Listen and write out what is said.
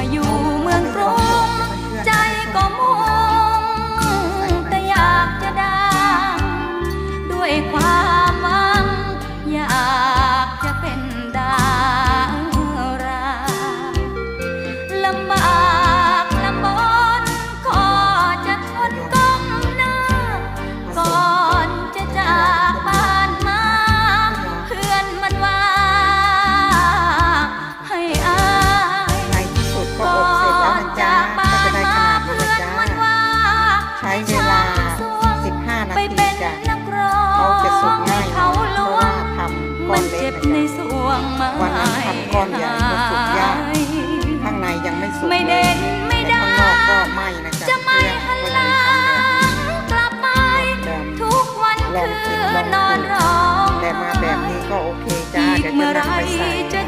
มาอยู่เมืองกรุงใจก็มุ่งแต่อยากจะดังด้วยความหวัง อยากจะเป็นดาราลำบาก เวลา 15 นาไปทีเป็นจ้ะนักร้องเขาจะสุกง่ายเขาเพลราะวว่างทำก้มัอนนเล็เจ็กบนะในจ๊ะสวงมาวันนั้นทำก้อนใหญ่มันสุกยากข้างในยังไม่สุกไม่เลเด่ยนไม่แต่ได้ข้างนอกก็ไหม้นะจ๊ะจะไม่เคหันรื่องหก็เลยทำแบบลังกลับไปแบบทุกวันลองคืกินอลองนอนดูร้องแต่มาแบบนี้ก็โอเคจ้าอีกเดี๋ยวเมื่จะอไรนำไปใส่จะ